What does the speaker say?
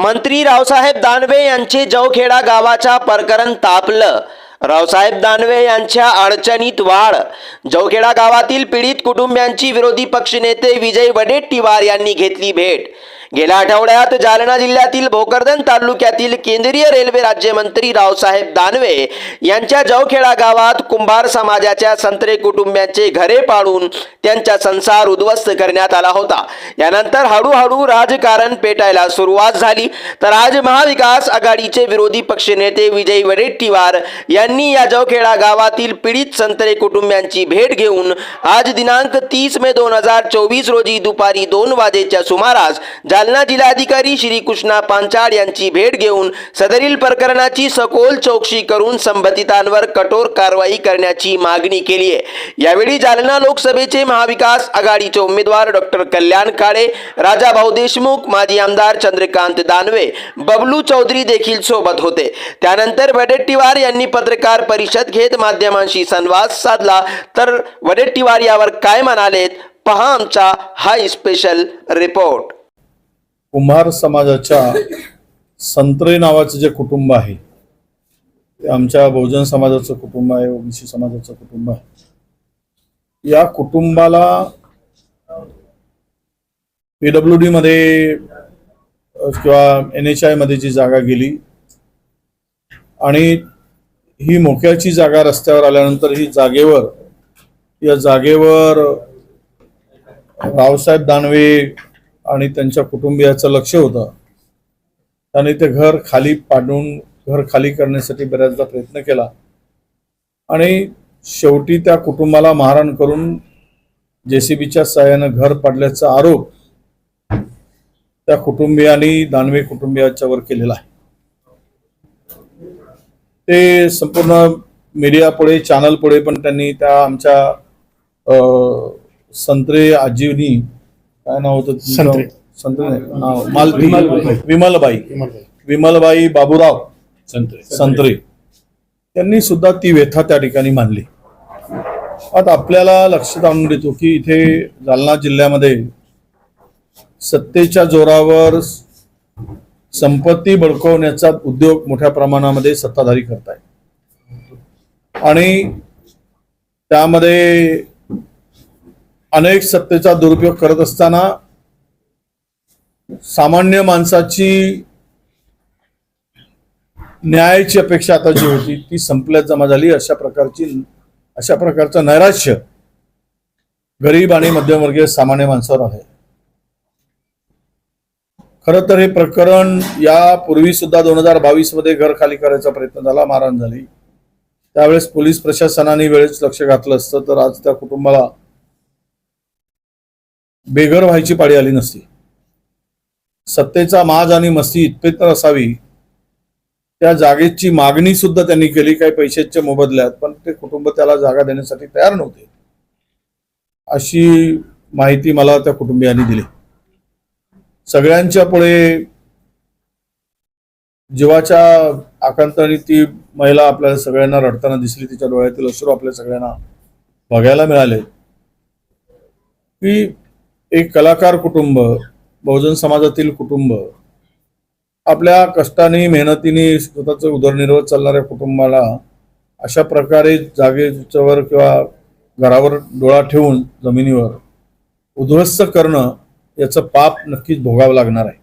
मंत्री रावसाहेब दानवे यांचे जवखेडा गावाच्या प्रकरण तापलं. रावसाहेब दानवे यांच्या अडचणीत वाढ. जवखेडा गावातील पीडित कुटुंबियांची विरोधी पक्षनेते विजय वडेट्टीवार यांनी घेतली भेट. गेल्या आठवड्यात जालना जिल्ह्यातील भोकरदन तालुक्यातील केंद्रीय रेल्वे राज्यमंत्री रावसाहेब दानवे यांच्या जवखेडा गावात कुंभार समाजाच्या संत्रे कुटुंबियांचे घरे पाडून त्यांचा संसार उद्ध्वस्त करण्यात आला होता. यानंतर हळूहळू राजकारण पेटायला सुरुवात झाली. तर आज महाविकास आघाडीचे विरोधी पक्षनेते विजय वडेट्टीवार यांनी या जवखेडा गावातील पीडित संत्रे कुटुंबियांची भेट घेऊन आज दिनांक तीस मे दोन हजार चोवीस रोजी दुपारी दोन वाजेच्या सुमारास जालना जिल्हाधिकारी श्री कृष्णा पांचाळ यांची भेट घेऊन सदरील प्रकरणाची सखोल चौकशी करून संबंधितांवर कठोर कारवाई करण्याची मागणी केली आहे. यावेळी जालना लोकसभेचे महाविकास आघाडीचे उमेदवार डॉक्टर कल्याण काळे राजाभाऊ देशमुख माजी आमदार चंद्रकांत दानवे बबलू चौधरी देखील सोबत होते. त्यानंतर वडेट्टीवार यांनी पत्रकार परिषद घेत माध्यमांशी संवाद साधला. तर वडेट्टीवार यावर काय म्हणालेत? पहा आमचा हा स्पेशल रिपोर्ट. कुंभार समाजाच्या संत्रे नावाचं जे कुटुंब आहे ते आमच्या बहुजन समाजाचं कुटुंब आहे ओबीसी समाजाचं कुटुंब आहे. या कुटुंबाला पीडब्ल्यू डी मध्ये किंवा एन एच आयमध्ये जी जागा गेली आणि ही मोक्याची जागा रस्त्यावर आल्यानंतर ही जागेवर या जागेवर रावसाहेब दानवे आणि त्यांच्या कुटुंबियाचं लक्ष होतं. त्यांनी ते घर खाली पाडून घर खाली करण्यासाठी बऱ्याचदा प्रयत्न केला. आणि शेवटी त्या कुटुंबाला मारहाण करून जेसीबीच्या सहाय्यानं घर पाडल्याचा आरोप त्या कुटुंबियांनी दानवे कुटुंबियाच्यावर केलेला आहे. ते संपूर्ण मीडिया पुढे चॅनल पुढे पण त्यांनी त्या आमच्या अं, संत्रे आजीवनी काय नाव होतं? संत्रे. माल विमलबाई. विमलबाई. विमलबाई. बाबूराव. संत्रे. संत्रे. त्यांनी सुद्धा ती व्यथा त्या ठिकाणी मांडली. आता आपल्याला लक्षात आणून देतो की इथे जालना जिल्ह्यामध्ये सत्तेच्या जोरावर संपत्ती बळकवण्याचा उद्योग मोठ्या प्रमाणामध्ये सत्ताधारी करताय आणि त्यामध्ये अनेक सत्तेचा दुरुपयोग करत असताना सामान्य माणसाची न्यायाची अपेक्षा आता जी होती ती संपल्यात जमा झाली. अशा प्रकारची अशा प्रकारचं नैराश्य गरीब आणि मध्यमवर्गीय सामान्य माणसावर आहे. खर तर हे प्रकरण यापूर्वी सुद्धा दोन हजार बावीसमध्ये घर खाली करायचा प्रयत्न झाला मारहाण झाली. त्यावेळेस पोलीस प्रशासनाने वेळेस लक्ष घातलं असतं तर आज त्या कुटुंबाला बेघर व्हायची पाळी आली नसती. सत्तेचा माज आणि मस्ती इतपेतर असावी. त्या जागेची मागणी सुद्धा त्यांनी केली काही पैशाच्या मोबदल्यात पण ते कुटुंब त्याला जागा देण्यासाठी तयार नव्हते. अशी माहिती मला त्या कुटुंबियांनी दिली. सगळ्यांच्या पुढे जीवाच्या आकांताने ती महिला आपल्याला सगळ्यांना रडताना दिसली तिच्या डोळ्यातील अश्रू आपल्या सगळ्यांना बघायला मिळाले. की एक कलाकार कुटुंब बहुजन समाजातील कुटुंब आपल्या कष्टाने मेहनतीने स्वतःचं उदरनिर्वाह चालणाऱ्या कुटुंबाला अशा प्रकारे जागेच्यावर किंवा घरावर डोळा ठेवून जमिनीवर उद्ध्वस्त करणं याचं पाप नक्कीच भोगावं लागणार आहे.